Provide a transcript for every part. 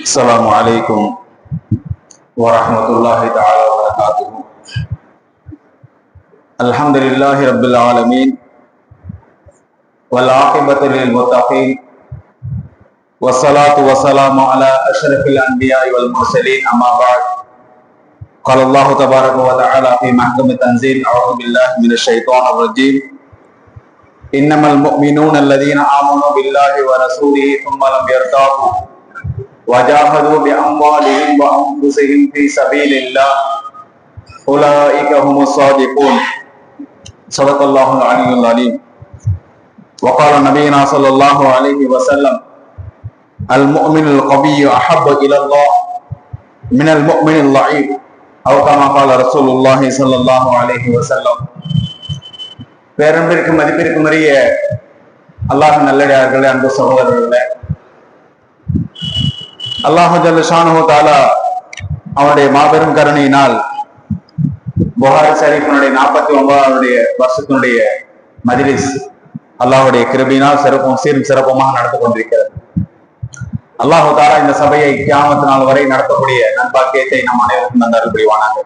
السلام عليكم ورحمة الله تعالى وبركاته. الحمد لله رب العالمين والعاقبة للمتقين والصلاة والسلام على أشرف الأنبياء والمرسلين أما بعد. قال الله تبارك وتعالى في محكم التنزيل أعوذ بالله من الشيطان الرجيم. إنما المؤمنون الذين آمنوا بالله ورسوله ثم لم يرتابوا وجاهدوا بأموالهم وأنفسهم في سبيل الله. أولئك هم الصادقون. صدق الله العلي العليم وقال نبينا صلى الله عليه وسلم المؤمن القوي أحب إلى الله من المؤمن الضعيف أو كما قال رسول الله صلى الله عليه وسلم. பேரன்பிற்கு மதிப்பிற்கும் உரிய அல்லாஹ் நல்லடியார்களே அன்பு சகோதரர்களே. அல்லாஹு தாலா அவனுடைய மாபெரும் கருணையினால் புகாரி ஷரீஃபினுடைய நாற்பத்தி ஒன்பதாவுடைய வருஷத்தினுடைய மதிலிஸ் அல்லாஹுடைய கிருபினால் சிறப்பும் சீரும் சிறப்புமாக நடந்து கொண்டிருக்கிறது. அல்லாஹு தாலா இந்த சபையை கியாமத்து நாள் வரை நடத்தக்கூடிய நண்பாக்கியத்தை நம் அனைவருக்கும் நன்றி புரிவானாங்க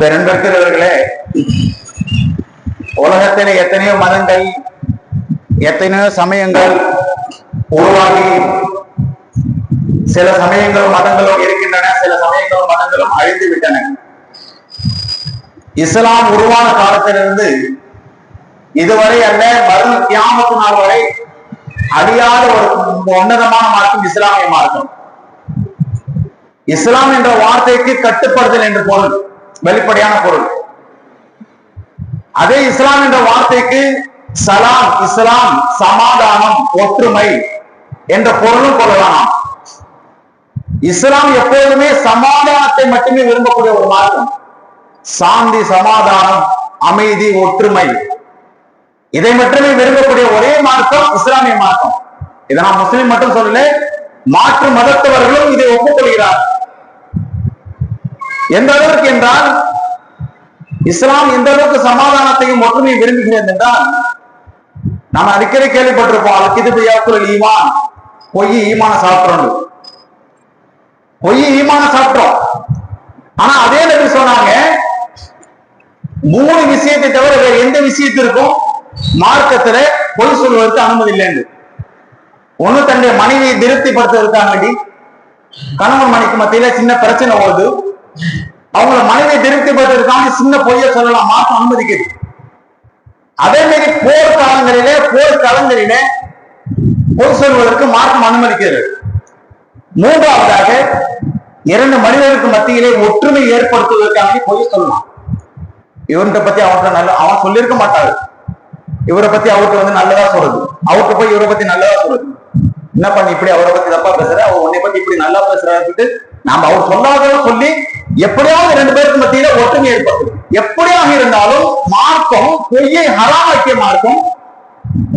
பெருந்திருக்கிறவர்களே உலகத்தில் எத்தனையோ மதங்கள் எத்தனையோ சமயங்கள் உருவாகி சில சமயங்களும் மதங்களும் இருக்கின்றன சில சமயங்களும் மதங்களும் அழிந்து விட்டன இஸ்லாம் உருவான காலத்திலிருந்து இதுவரை அல்ல மறு தியாமத்து நாள் வரை அழியாத ஒரு உன்னதமான மார்க்கம் இஸ்லாமிய மார்க்கம். இஸ்லாம் என்ற வார்த்தைக்கு கட்டுப்படுதல் என்று பொருள் வெளிப்படையான பொருள். அதே இஸ்லாம் என்ற வார்த்தைக்கு சலாம் இஸ்லாம் சமாதானம் ஒற்றுமை என்ற பொருளும் கொள்ளலாம். இஸ்லாம் எப்போதுமே சமாதானத்தை மட்டுமே விரும்பக்கூடிய ஒரு மார்க்கம். சாந்தி சமாதானம் அமைதி ஒற்றுமை. இதை மட்டுமே விரும்பக்கூடிய ஒரே மார்க்கம் இஸ்லாமிய மார்க்கம். இதை நான் முஸ்லீம் மட்டும் சொல்லல மாற்று மதத்தவர்களும் இதை ஒப்புக்கொள்கிறார் எந்த அளவிற்கு என்றால் இஸ்லாம் எந்த அளவுக்கு சமாதானத்தையும் ஒற்றுமையை விரும்புகிறது என்றால் நாம் அடிக்கடி கேள்விப்பட்டிருப்போம் அது ஈமான்? பொய் ஈமான சாப்பிட்றோம் பொய் ஈமான சாப்பிட்டோம். ஆனா அதே நபி சொன்னாங்க மூணு விஷயத்தை தவிர வேற எந்த விஷயத்திற்கும் மார்க்கத்துல பொய் சொல்வதற்கு அனுமதி இல்லைன்னு. ஒண்ணு தன்னுடைய மனைவியை திருப்திப்படுத்துவதற்காண்டி கணவன் மனைக்கு மத்தியில சின்ன பிரச்சனை வருது. அவங்கள மனைவியை திருப்திப்படுத்துறதுக்கான சின்ன பொய்ய சொல்லலாம் மாற்றம் அனுமதிக்குது. அதே மாதிரி போர் காலங்களிலே போர் களங்களிலே பொய் சொல்வதற்கு மாற்றம் அனுமதிக்கிறது. மூன்றாவதாக இரண்டு மனிதர்களுக்கு மத்தியிலே ஒற்றுமை ஏற்படுத்துவதற்காக பொய் சொல்லலாம். இவன்கிட்ட பத்தி அவன்கிட்ட நல்ல அவன் சொல்லியிருக்க மாட்டாரு இவரை பத்தி அவர்கிட்ட வந்து நல்லதா சொல்றது. அவர்கிட்ட போய் இவரை பத்தி நல்லதா சொல்றது. என்ன பண்ணி இப்படி அவரை பத்தி தப்பா பேசுற? அவர் உன்னை பத்தி இப்படி நல்லா பேசுறாரு நாம அவர் சொல்லாதவங்க சொல்லி எப்படியாவது ரெண்டு பேருக்கு மத்தியில ஒற்றுமை ஏற்படுத்தும் எப்படியாக இருந்தாலும் மார்க்கம் பொய்யை ஹலாலாக்கிய மார்க்கம்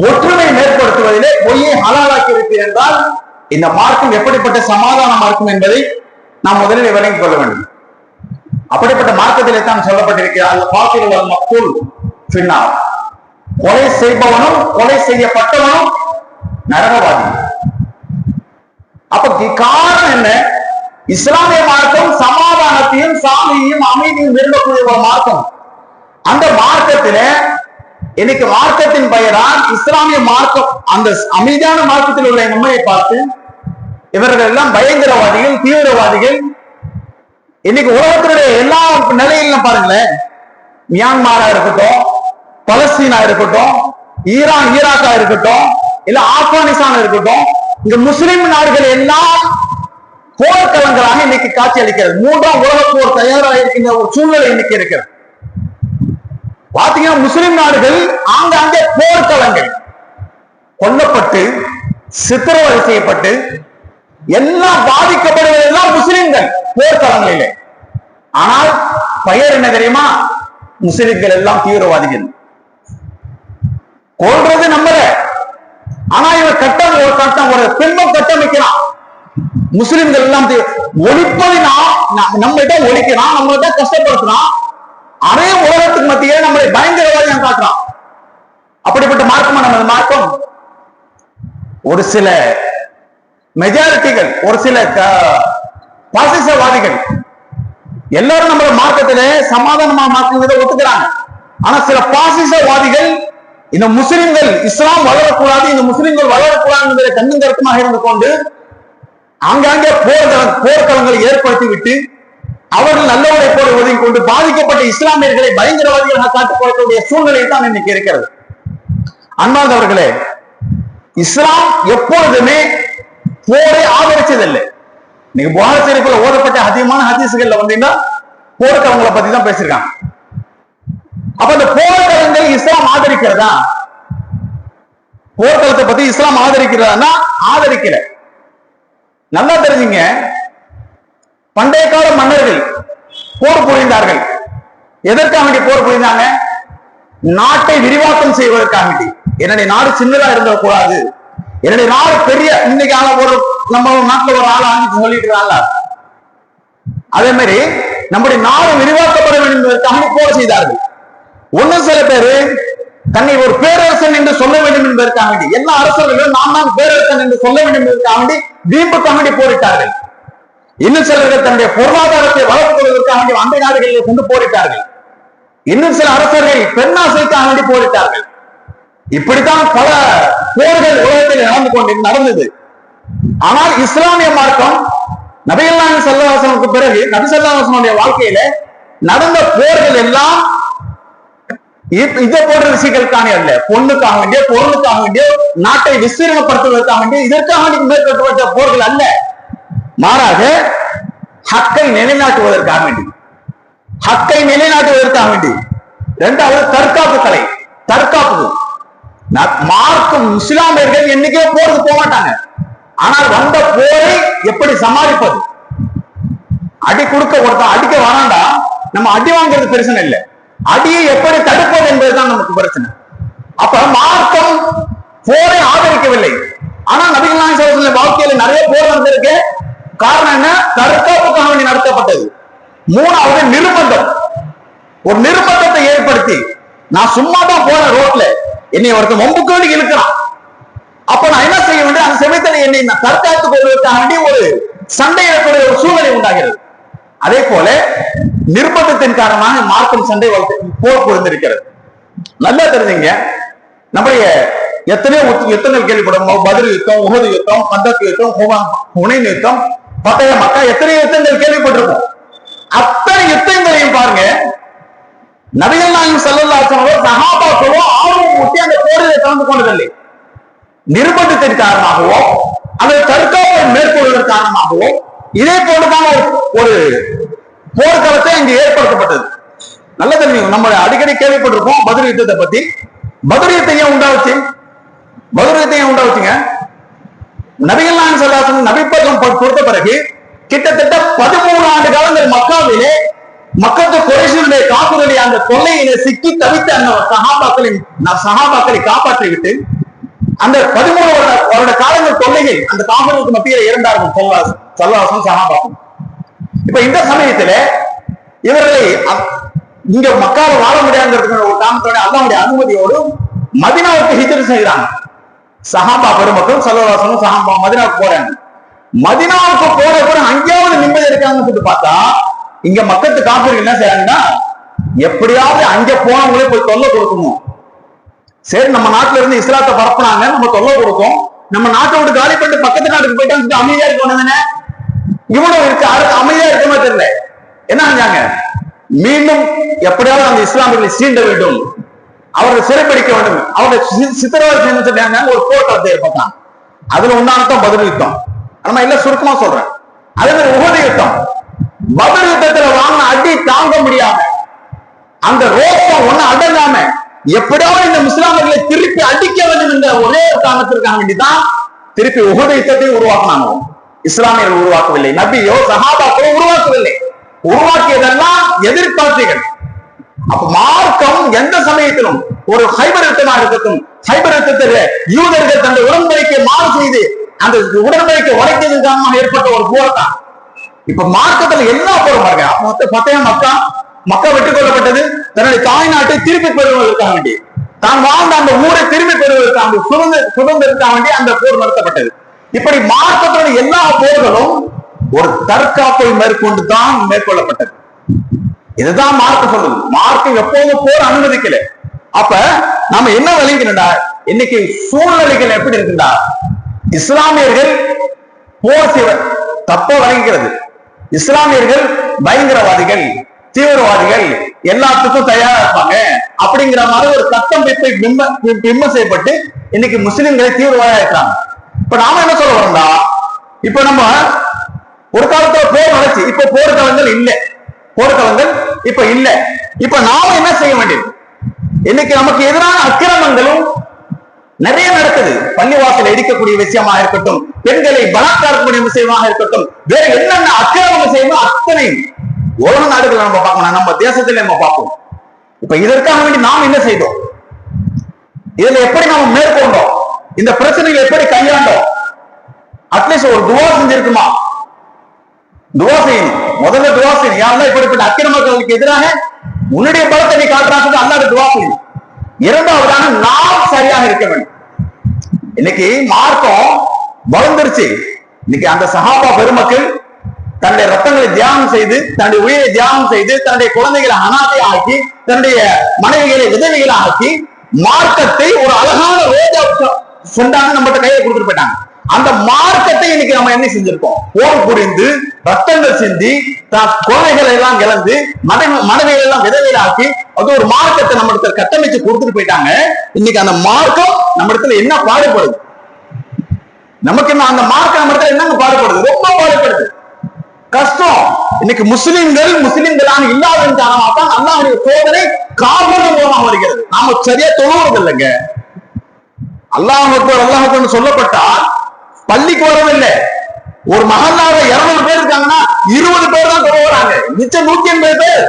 ஒற்றுமை மேற்படுத்துவதிலே பொய்யை ஹலாலாக்கி இருக்கு என்றால் இந்த மார்க்கம் எப்படிப்பட்ட சமாதான மார்க்கம் என்பதை நாம் முதலில் விளங்கிக் கொள்ள வேண்டும். அப்படிப்பட்ட மார்க்கத்திலே தான் சொல்லப்பட்டிருக்கிறார். அந்த பாத்திரம் மக்கள் பின்னால். கொலை செய்பவனும் கொலை செய்யப்பட்டவனும் நரகவாதி அப்ப காரணம் என்ன? இஸ்லாமிய மார்க்கம் சமாதானத்தையும் சாமியையும் அமைதியும் விரும்பக்கூடிய ஒரு மார்க்கம். அந்த மார்க்கத்தில இன்னைக்கு மார்க்கத்தின் பெயரால் இஸ்லாமிய மார்க்கம் அந்த அமைதியான மார்க்கத்தில் உள்ள நம்மை பார்த்து இவர்கள் எல்லாம் பயங்கரவாதிகள் தீவிரவாதிகள். இன்னைக்கு உலகத்தினுடைய எல்லா நிலையிலும் பாருங்களேன். மியான்மாரா இருக்கட்டும் பலஸ்தீனா இருக்கட்டும் ஈரான் ஈராக்கா இருக்கட்டும் இல்ல ஆப்கானிஸ்தான் இருக்கட்டும் இங்க முஸ்லிம் நாடுகள் எல்லாம் போர்க்களங்களாக இன்னைக்கு காட்சி அளிக்கிறது மூன்றாம் உலக போர் தயாராக இருக்கின்ற ஒரு சூழ்நிலை இன்னைக்கு இருக்கிறது. பாத்தீங்கன்னா முஸ்லிம் நாடுகள் ஆங்காங்கே போர்க்களங்கள் கொல்லப்பட்டு சித்திரவதை செய்யப்பட்டு எல்லாம் பாதிக்கப்படுவதெல்லாம் முஸ்லிம்கள் போர்க்களங்களிலே. ஆனால் பெயர் என்ன தெரியுமா? முஸ்லிம்கள் எல்லாம் தீவிரவாதிகள். கொள்றது நம்மள. ஒரு கட்டம் பின்பம் கட்டமைக்கிறான். முஸ்லிம்கள் எல்லாம் தீ- நம்மகிட்ட ஒழிக்கிறான் நம்மகிட்ட கஷ்டப்படுத்துறான். அதே உலகத்துக்கு மத்தியிலே நம்மளை பயங்கரவாதி காட்டுறான். அப்படிப்பட்ட மார்க்கமா நம்ம மார்க்கம்? ஒரு சில மெஜாரிட்டிகள் ஒரு சில பாசிசவாதிகள் எல்லாரும் நம்ம மார்க்கத்திலே சமாதானமா மார்க்கத்தை ஒத்துக்கிறாங்க. ஆனா சில பாசிசவாதிகள் இந்த முஸ்லிம்கள் இஸ்லாம் வளரக்கூடாது இந்த முஸ்லிம்கள் வளரக்கூடாது என்பதை கண்ணும் கருத்துமாக இருந்து கொண்டு ஆங்காங்கே போர்க்களம் போர்க்களங்களை ஏற்படுத்தி விட்டு அவர்கள் நல்லவரை போல ஒதுங்கி கொண்டு பாதிக்கப்பட்ட இஸ்லாமியர்களை பயங்கரவாதிகளாக காட்டுக் கொடுக்கக்கூடிய சூழ்நிலை தான் இன்னைக்கு இருக்கிறது. அன்பார்ந்தவர்களே இஸ்லாம் எப்பொழுதுமே போரை ஆதரிச்சதில்லை. நீங்க புகார் ஷெரீஃபில் ஓதப்பட்ட அதிகமான ஹதீசுகள்ல வந்தீங்கன்னா போர்க்களங்களை பத்தி தான் பேசியிருக்காங்க. அப்ப அந்த போர்க்களங்கள் இஸ்லாம் ஆதரிக்கிறதா? போர்க்களத்தை பத்தி இஸ்லாம் ஆதரிக்கிறதா ஆதரிக்கல. நல்லா தெரிஞ்சுங்க. பண்டைய கால மன்னர்கள் போர் புரிந்தார்கள். எதற்காக வேண்டி போர் புரிந்தாங்க? நாட்டை விரிவாக்கம் செய்வதற்காக வேண்டி. என்னுடைய நாடு சின்னதா இருந்தக்கூடாது என்னுடைய நாடு பெரிய இன்னைக்கு ஆள ஒரு நம்ம நாட்டுல ஒரு ஆள் ஆங்கிட்டு சொல்லிட்டு அதே மாதிரி நம்முடைய நாடு விரிவாக்கப்பட வேண்டும் என்பதற்காக போர் செய்தார்கள். ஒன்னும் சில பேரு தன்னை ஒரு பேரரசன் என்று சொல்ல வேண்டும் என்பதற்காக வேண்டி எல்லா அரசர்களும் நான் தான் பேரரசன் என்று சொல்ல வேண்டும் என்பதற்காக வேண்டி வீம்புக்காக வேண்டி போரிட்டார்கள். இன்னும் சிலர்கள் தன்னுடைய பொருளாதாரத்தை வளர்த்துக் கொள்வதற்காக வேண்டி அண்டை நாடுகளில் கொண்டு போரிட்டார்கள். இன்னும் சில அரசர்கள் பெண்ணாசைக்காக வேண்டி போரிட்டார்கள். இப்படித்தான் பல போர்கள் உலகத்தில் நடந்து கொண்டு நடந்தது. ஆனால் இஸ்லாமிய மார்க்கம் நபிகள் செல்லவாசனுக்கு சல்லாசனுக்கு பிறகு நபி சல்லாசனுடைய வாழ்க்கையில நடந்த போர்கள் எல்லாம் இதை போன்ற விஷயங்களுக்கான அல்ல. பொண்ணுக்காக வேண்டிய பொருளுக்காக வேண்டிய நாட்டை விஸ்தீரணப்படுத்துவதற்காக வேண்டிய இதற்காக வேண்டி மேற்கொள்ளப்பட்ட போர்கள் அல்ல. மாறாக ஹக்கை நிலைநாட்டுவதற்காக வேண்டி. ஹக்கை நிலைநாட்டுவதற்காக வேண்டி. இரண்டாவது தற்காப்பு கலை. தற்காப்பு. மார்க்கும் இஸ்லாமியர்கள் என்னைக்கே போருக்கு போக மாட்டாங்க. ஆனால் வந்த போரை எப்படி சமாளிப்பது? அடி கொடுக்க ஒருத்தன் அடிக்க வராண்டா நம்ம அடி வாங்குறது பிரச்சனை இல்லை. அடியை எப்படி தடுப்பது என்பதுதான் நமக்கு பிரச்சனை. அப்ப மார்க்கம் போரை ஆதரிக்கவில்லை. ஆனா நபிகள் நாயகம் வாழ்க்கையில நிறைய போர் நடந்திருக்கு. காரணம் என்ன? தற்காப்புக்காக வேண்டி நடத்தப்பட்டது. மூணாவது நிர்பந்தம். ஒரு நிர்பந்தத்தை ஏற்படுத்தி. நான் சும்மா தான் போறேன் ரோட்ல. என்னை ஒருத்தன் ஒம்புக்கு வேண்டி இழுக்கிறான். அப்ப நான் என்ன செய்ய வேண்டும்? அந்த சமயத்தில் என்னை நான் தற்காத்துக் கொள்வதற்காக வேண்டி ஒரு சண்டை ஏற்படுகிற ஒரு சூழ்நிலை உண்டாகிறது. அதே போல நிர்பந்தத்தின் காரணமாக மார்க்கம் சண்டை வளர்த்து போர் புரிந்திருக்கிறது. நல்லா தெரிஞ்சுங்க. நம்முடைய எத்தனையோ யுத்தங்கள் கேள்விப்படும். பதில் யுத்தம் உகது யுத்தம் பந்தத்து யுத்தம் ஹுவா- யுத்தம் பட்டய மக்கா எத்தனை யுத்தங்கள் கேள்விப்பட்டிருக்கோம் அத்தனை யுத்தங்களையும் பாருங்க. நபிகள் நாயும் ஸல்லல்லாஹு சகாபாக்களோ ஆர்வம் ஊட்டி அந்த போரில் கலந்து கொண்டதில்லை. நிர்பந்தத்தின் காரணமாகவோ அல்லது தற்காப்பை மேற்கொள்வதன் காரணமாகவோ இதே போன்றுதான் ஒரு- போர்க்களத்தை இங்கு ஏற்படுத்தப்பட்டது. நல்ல தெரியும் நம்ம அடிக்கடி கேள்விப்பட்டிருப்போம் பதில் யுத்தத்தை பத்தி. பதில் யுத்தம் ஏன் உண்டாச்சு? பதில் யுத்தம் ஏன் உண்டாச்சுங்க? நபிகள் சொல்லாசன் நபிப்பதம் கொடுத்த பிறகு கிட்டத்தட்ட பதிமூணு ஆண்டு காலங்கள் மக்காவிலே மக்கத்து குறைசியுடைய காப்புடைய அந்த கொள்ளையில சிக்கி தவித்த அந்த சகாபாக்களின் சகாபாக்களை காப்பாற்றி விட்டு அந்த பதிமூணு வருட வருட காலங்கள் கொள்ளைகள் அந்த காப்பதற்கு மத்தியில இருந்தார்கள் சொல்லாசன் சொல்லாசம் சகாபாசம் இப்ப இந்த சமயத்துல இவர்களை இங்க மக்கால வாழ முடியாதுங்கிறதுக்கு ஒரு காரணத்தோட அல்லாவுடைய அனுமதியோடு மதினாவுக்கு ஹிஜர் செய்யறாங்க சஹாபா பெருமக்கள் சல்லவாசனும் சஹாபா மதினாவுக்கு போறாங்க. மதினாவுக்கு போற கூட அங்கேயாவது நிம்மதி இருக்காங்கன்னு சொல்லிட்டு பார்த்தா இங்க மக்கத்து காப்பீர்கள் என்ன செய்யறாங்கன்னா எப்படியாவது அங்க போனவங்களே போய் தொல்லை கொடுக்கணும். சரி நம்ம நாட்டுல இருந்து இஸ்லாத்தை பரப்புனாங்க நம்ம தொல்லை கொடுக்கும் நம்ம நாட்டை விட்டு காலி பண்ணிட்டு பக்கத்து நாட்டுக்கு போயிட்டாங்க அமைதியா இருக்கணும் தானே? இவனும் இருக்கு அமைதியா இருக்குமா தெரியல. என்ன செஞ்சாங்க? மீண்டும் எப்படியாவது அந்த இஸ்லாமியர்களை சீண்ட வேண்டும். அவர்களை சிறைப்பிடிக்க வேண்டும். அவர்களை சி- சித்திரவதை செஞ்சு சொன்னாங்க ஒரு போராட்டத்தை ஏற்பட்டான் அதுல உண்டானதான் பதில் யுத்தம். நம்ம இல்ல சுருக்கமா சொல்றேன். அதே மாதிரி உகது யுத்தம். பதில் யுத்தத்துல வாங்கின அடி தாங்க முடியாம அந்த ரோப்பம் ஒண்ணு அடங்காம எப்படியாவது இந்த முஸ்லாமர்களை திருப்பி அடிக்க வேண்டும் என்ற ஒரே காரணத்திற்காக வேண்டிதான் திருப்பி உகத யுத்தத்தை உருவாக்கினாங்க. இஸ்லாமியர்கள் உருவாக்கவில்லை. நபியோ சஹாபாக்களோ உருவாக்கவில்லை. உருவாக்கியதெல்லாம் எதிர்பார்த்தைகள் அப்ப மார்க்கம் எந்த சமயத்திலும் ஒரு ஹைபர் யுத்தமாக இருக்கட்டும் ஹைபர் யுத்தத்தில் யூதர்கள் தங்கள் உடன்படிக்கை மாறு செய்து அந்த உடன்படிக்கை உடைத்ததன் காரணமாக ஏற்பட்ட ஒரு போர் தான் இப்ப மார்க்கத்துல என்ன போரும் பாருங்க. மொத்த மக்கா மக்கா வெற்றி கொள்ளப்பட்டது தன்னுடைய தாய்நாட்டை திருப்பி பெறுவதற்காக வேண்டி தான் வாழ்ந்த அந்த ஊரை திரும்பி பெறுவதற்காக சுதந்திர சுதந்திரத்துக்காக வேண்டி அந்த போர் நடத்தப்பட்டது. இப்படி மார்க்கத்தோட எல்லா போர்களும் ஒரு தற்காப்பை மேற்கொண்டு தான் மேற்கொள்ளப்பட்டது. இதுதான் மார்க்க சொல்லுது. மார்க்க எப்போதும் போர் அனுமதிக்கல. அப்ப நாம என்ன விளங்கினா இன்னைக்கு சூழ்நிலைகள் எப்படி இருக்குண்டா? இஸ்லாமியர்கள் போர் செய்வ தப்ப விளங்குகிறது. இஸ்லாமியர்கள் பயங்கரவாதிகள் தீவிரவாதிகள் எல்லாத்துக்கும் தயாரா இருப்பாங்க. அப்படிங்கிற மாதிரி ஒரு கட்டமைப்பை பிம்ப பிம்ப செய்யப்பட்டு இன்னைக்கு முஸ்லிம்களை தீவிரவாதியா இருக்காங்க இப்ப நாம என்ன சொல்ல வரோம்டா? இப்ப நம்ம ஒரு காலத்துல போர் நடச்சு இப்ப போர்க்களங்கள் இல்ல. போர்க்களங்கள் இப்ப இல்ல. இப்ப நாம என்ன செய்ய வேண்டியது இன்னைக்கு நமக்கு எதிரான அக்கிரமங்களும் நிறைய நடக்குது. பள்ளிவாசல் இடிக்கக்கூடிய விஷயமா இருக்கட்டும் பெண்களை பலாத்காரக்கூடிய விஷயமாக இருக்கட்டும் வேற என்னென்ன அக்கிரமங்கள் செய்யணும் அத்தனை உலக நாடுகளை நம்ம பார்க்கணும். நம்ம தேசத்துல நம்ம பார்ப்போம். இப்ப இதற்காக வேண்டி நாம் என்ன செய்தோம்? இதுல எப்படி நாம மேற்கொண்டோம்? இந்த பிரச்சனைகளை எப்படி கையாண்டோம்? அட்லீஸ்ட் ஒரு துவா செஞ்சிருக்குமா? துவா செய்யணும். முதல்ல துவா செய்யணும். யாரெல்லாம் இப்படிப்பட்ட அக்கிரமங்களுக்கு எதிராக உன்னுடைய பலத்தை நீ காட்டுறாங்க அல்லாத துவா செய்யணும். இரண்டாவதாக நாம் சரியாக இருக்க வேண்டும். இன்னைக்கு மார்க்கம் வளர்ந்துருச்சு. இன்னைக்கு அந்த சஹாபா பெருமக்கள் தன்னுடைய ரத்தங்களை தியானம் செய்து தன்னுடைய உயிரை தியானம் செய்து தன்னுடைய குழந்தைகளை அனாதை ஆக்கி தன்னுடைய மனைவிகளை உதவிகளை ஆக்கி மார்க்கத்தை ஒரு அழகான ரோஜா சொன்னாங்க நம்மகிட்ட கையை கொடுத்துட்டு போயிட்டாங்க. அந்த மார்க்கத்தை இன்னைக்கு நம்ம என்ன செஞ்சிருக்கோம்? போர் புரிந்து ரத்தங்கள் சிந்தி குழந்தைகளை எல்லாம் இழந்து மனைவி மனைவிகளை எல்லாம் விதவையிலாக்கி அது ஒரு மார்க்கத்தை நம்ம இடத்துல கட்டமைச்சு கொடுத்துட்டு போயிட்டாங்க. இன்னைக்கு அந்த மார்க்கம் நம்ம இடத்துல என்ன பாடுபடுது? நமக்கு என்ன அந்த மார்க்கம் நம்ம இடத்துல என்னங்க பாடுபடுது? ரொம்ப பாடுபடுது. கஷ்டம். இன்னைக்கு முஸ்லிம்கள் முஸ்லிம்களாக இல்லாததன் காரணமாக தான் அல்லாவுடைய சோதனை காரணம் மூலமாக வருகிறது. நாம சரியா தொழுவது இல்லைங்க அல்லாஹ் அக்பர் அல்லாஹ் அக்பர்னு சொல்லப்பட்டால் பள்ளிக்கு வரவில்லை. ஒரு மகனார இருநூறு பேர் இருக்காங்கன்னா இருபது பேர் தான் தொழுகிறாங்க மிச்சம் நூத்தி எண்பது பேர்.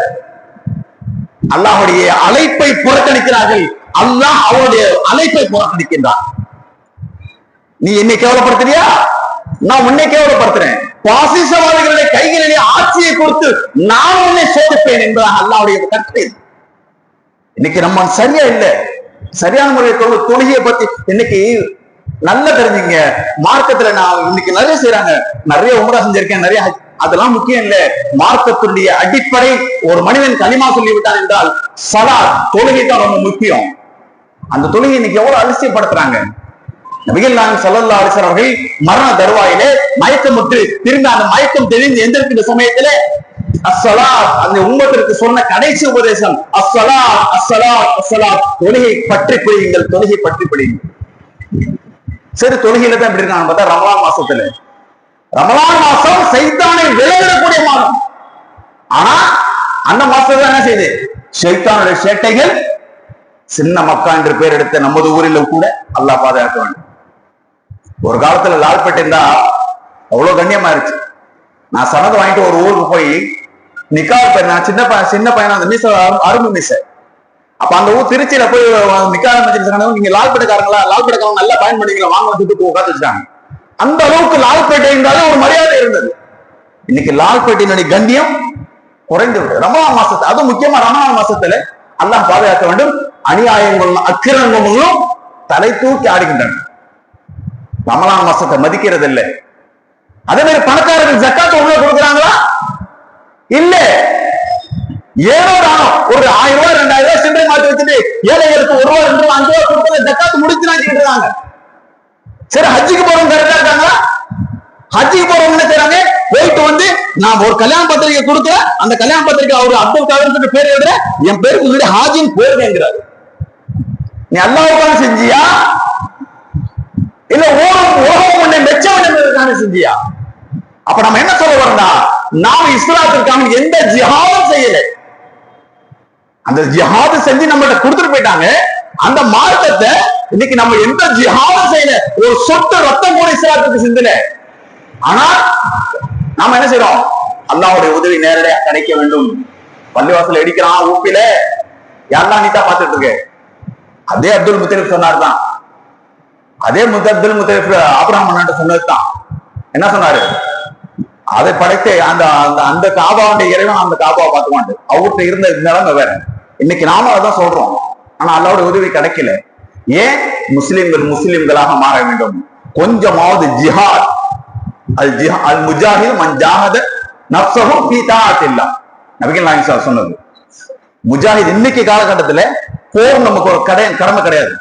அல்லாஹுடைய அழைப்பை புறக்கணிக்கிறார்கள். அல்லாஹ் அவருடைய அழைப்பை புறக்கணிக்கின்றான். நீ என்னை கேவலப்படுத்துறியா? நான் உன்னை கேவலப்படுத்துறேன். பாசிசவாதிகளுடைய கைகளிலே ஆட்சியை கொடுத்து நான் உன்னை சோதிப்பேன் என்பதாக அல்லாவுடைய கட்டளை. இன்னைக்கு நம்ம சரியா இல்லை. சரியான முறையை தொழு தொழுகையை பத்தி இன்னைக்கு நல்லா தெரிஞ்சுங்க மார்க்கத்துல நான் இன்னைக்கு நிறைய செய்யறாங்க நிறைய உமரா செஞ்சிருக்கேன் நிறைய அதெல்லாம் முக்கியம் இல்ல. மார்க்கத்துடைய அடிப்படை ஒரு மனிதன் களிமா சொல்லி விட்டான் என்றால் சலா தொழுகை தான் ரொம்ப முக்கியம். அந்த தொழுகை இன்னைக்கு எவ்வளவு அலட்சியப்படுத்துறாங்க நபிகள் நாயகம் ஸல்லல்லாஹு அலிசர் அவர்கள் மரண தருவாயிலே மயக்கமுற்று திரும்ப அந்த மயக்கம் தெளிந்து எந்திருக்கின்ற சமயத்திலே அஸ்ஸலாத் அந்த உம்மத்திற்கு சொன்ன கடைசி உபதேசம் அஸ்ஸலாத் அஸ்ஸலாத் அஸ்ஸலாத். தொழுகை பற்றி பிடியுங்கள் தொழுகை பற்றி பிடியுங்கள் சரி தொழுகையில தான் எப்படி இருக்காங்க. பார்த்தா ரமலான் மாசத்துல. ரமலான் மாசம் சைத்தானை விளைவிடக்கூடிய மாதம். ஆனா அந்த மாசத்துல என்ன செய்யுது சைத்தானுடைய சேட்டைகள் சின்ன மக்கா என்று பேர் எடுத்த நமது ஊரிலும் கூட அல்லாஹ் பாதுகாக்க வேண்டும். ஒரு காலத்துல லால்பேட்டை இருந்தா அவ்வளவு கண்ணியமா இருந்துச்சு. நான் சனது வாங்கிட்டு ஒரு ஊருக்கு போய் நிக்கார் பேர் நான் சின்ன பையன் சின்ன பையனா அந்த மீச அரும்பு மீச. அப்ப அந்த ஊர் திருச்சியில போய் நிக்கார் மச்சிருக்காங்க நீங்க லால்பேட்டைக்காரங்களா லால்பேட்டைக்காரங்க நல்லா பயன் பண்ணிக்கலாம் வாங்க வந்துட்டு உட்காந்து வச்சாங்க அந்த அளவுக்கு லால்பேட்டை இருந்தாலும் ஒரு மரியாதை இருந்தது. இன்னைக்கு லால்பேட்டையினுடைய கண்டியம் குறைந்து விடுது ரமணா மாசத்து அதுவும் முக்கியமா ரமணா மாசத்துல அல்லாஹ் பாதுகாக்க வேண்டும். அநியாயங்களும் அக்கிரமங்களும் தலை தூக்கி ஆடுகின்றன. ரமலான் மாசத்தை மதிக்கிறது இல்லை அதே மாதிரி பணக்காரர்கள் ஜக்காத்து உள்ள கொடுக்குறாங்களா? இல்ல. ஏனோ தானம் ஒரு ஆயிரம் ரூபாய் ரெண்டாயிரம் ரூபாய் சில்லறை மாத்தி வச்சுட்டு ஏழைகளுக்கு ஒரு ரூபாய் ரெண்டு ரூபாய் அஞ்சு ரூபாய் கொடுத்து ஜக்காத்து முடிச்சு இருக்காங்க சரி ஹஜ்ஜுக்கு போறவங்க கரெக்டா இருக்காங்களா? ஹஜ்ஜுக்கு போறவங்க என்ன செய்றாங்க? போயிட்டு வந்து நான் ஒரு கல்யாண பத்திரிக்கை கொடுத்த அந்த கல்யாண பத்திரிக்கை அவரு அப்துல் கலாம் பேர் எழுதுற என் பேருக்கு முன்னாடி ஹாஜின் போயிருங்கிறாரு நீ அல்லாவுக்கான செஞ்சியா? இல்ல ஓரம் உலகம் உன்னை மெச்ச வேண்டும் செஞ்சியா? அப்ப நம்ம என்ன சொல்ல வரோம்னா நாம் இஸ்லாத்திற்காக எந்த ஜிஹாதும் செய்யல. அந்த ஜிஹாது செஞ்சு நம்மகிட்ட கொடுத்துட்டு போயிட்டாங்க. அந்த மார்க்கத்தை இன்னைக்கு நம்ம எந்த ஜிஹாதும் செய்யல. ஒரு சொட்டு ரத்தம் கூட இஸ்லாத்துக்கு சிந்தல. ஆனா நாம என்ன செய்யறோம் அல்லாவுடைய உதவி நேரடியா கிடைக்க வேண்டும். பள்ளிவாசல் அடிக்கிறான் ஊப்பில. யாரெல்லாம் நீட்டா பார்த்துட்டு இருக்கு? அதே அப்துல் முத்தரிப் சொன்னார் தான். அதே முத்த அப்துல் முத்தரிப் ஆபிரகாம் சொன்னது தான் என்ன சொன்னாரு? அதை படைத்து அந்த அந்த அந்த காபாவுடைய இறைவன் அந்த காபாவை பார்த்துவாண்டு அவர்கிட்ட இருந்த நிலைமை வேற. இன்னைக்கு நாம அதான் சொல்றோம். ஆனா அல்லாவுடைய உதவி கிடைக்கல. ஏன்? முஸ்லிம்கள் முஸ்லிம்களாக மாற வேண்டும். கொஞ்சமாவது ஜிஹாத். அல் ஜிஹா அல் முஜாஹித் மன் ஜாஹத நப்சஹு ஃபீ தாஅத்தில்லா. நபிகள் நாயகம் சொன்னது. முஜாஹித் இன்னைக்கு காலகட்டத்துல போர் நமக்கு ஒரு கடை கடமை கிடையாது.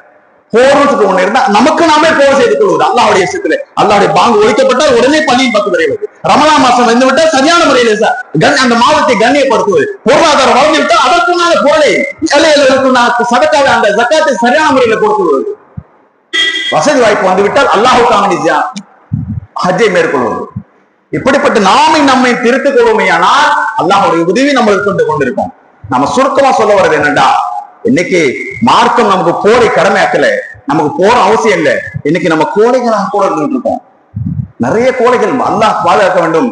போறதுக்கு ஒண்ணு இருந்தா நமக்கு நாமே போர் செய்து கொள்வது அல்லாவுடைய விஷயத்துல அல்லாவுடைய பாங்கு ஒழிக்கப்பட்டால் உடனே பள்ளியின் பக்கம் விரைவது ரமலா மாசம் வந்து விட்டால் சரியான முறையில சார் கண்- அந்த மாதத்தை கண்ணியப்படுத்துவது. பொருளாதாரம் வளர்ந்து விட்டால் அதற்குண்டான பொருளை ஏழைகள் இருக்கும் சதக்காக அந்த ஜக்காத்தை சரியான முறையில கொடுத்துவது வசதி வாய்ப்பு வந்து விட்டால் அல்லாஹுக்காக ஹஜ்ஜை மேற்கொள்வது. இப்படிப்பட்ட நாமை நம்மை திருத்திக் கொள்வோமையானால் அல்லாஹ்வுடைய உதவி நம்மளுக்கு கொண்டு கொண்டிருக்கோம். நம்ம சுருக்கமா சொல்ல வர்றது என்னடா இன்னைக்கு மார்க்கம் நமக்கு போரை கடமையாக்கல. நமக்கு போற அவசியம் இல்லை. இன்னைக்கு நம்ம கோழைகளாக கூட இருந்துட்டு இருக்கோம். நிறைய கோழைகள் அல்லாஹ் பாதுகாக்க வேண்டும்.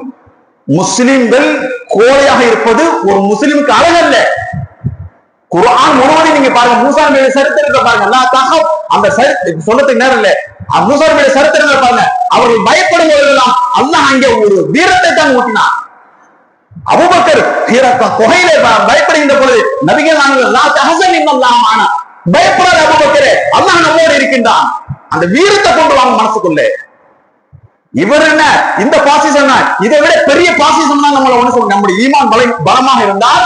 முஸ்லிம்கள் கோழையாக இருப்பது ஒரு முஸ்லிமுக்கு அழகல்ல. குரான் முழுவதும் நீங்க பாருங்க. மூசா மேல சரித்திரத்தை பாருங்க. அல்லா தாகம் அந்த சரி சொல்றதுக்கு நேரம் இல்ல. அந்த மூசா சரித்திரங்களை பாருங்க. அவர்கள் பயப்படும் போதெல்லாம் அல்லாஹ் அங்கே ஒரு வீரத்தை தான் ஊட்டினான். அபுபக்கர் ஹீரக்கம் பயப்படுகின்ற பொழுது நபிகள் பயப்படாத அபுபக்கரே அல்லாஹ் நம்மோடு இருக்கின்றான். அந்த வீரத்தை கொண்டு வாங்க மனசுக்குள்ளே. இவர் என்ன? இந்த பாசிசம் என்ன? இதை விட பெரிய பாசிசம் தான் நம்மள ஒண்ணு சொல்லுங்க நம்முடைய ஈமான் பலை பலமாக இருந்தால்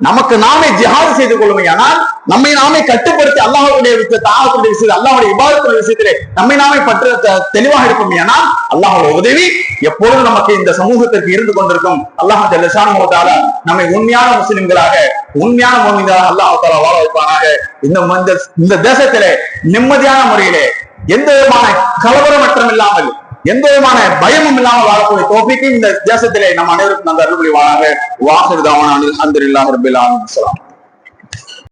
நமக்கு நாமே ஜிஹாது செய்து கொள்ளுமையானால் நம்மை நாமே கட்டுப்படுத்தி அல்லாஹுடைய தாகத்துடைய விஷயத்தில் அல்லாஹுடைய விவாதத்துடைய விஷயத்திலே நம்மை நாமே பற்று த- தெளிவாக இருப்போமையானால் அல்லாஹ்வுடைய உதவி எப்பொழுதும் நமக்கு இந்த சமூகத்திற்கு இருந்து கொண்டிருக்கும். அல்லாஹ் ஜல்லஷானு தஆலா நம்மை உண்மையான முஸ்லிம்களாக உண்மையான மோமின்களாக அல்லாஹ் தஆலா வாழ வைப்பானாக. இந்த இந்த- இந்த தேசத்திலே நிம்மதியான முறையிலே எந்த விதமான கலவரமற்றம் இல்லாமல் எந்த விதமான பயமும் இல்லாமல் வாழக்கூடிய தோப்பிக்கு இந்த தேசத்திலே நம் அனைவருக்கும் அந்த அருள்மொழி வாழாக வாசல் தாவான அந்தரில்லாஹ் ரபில்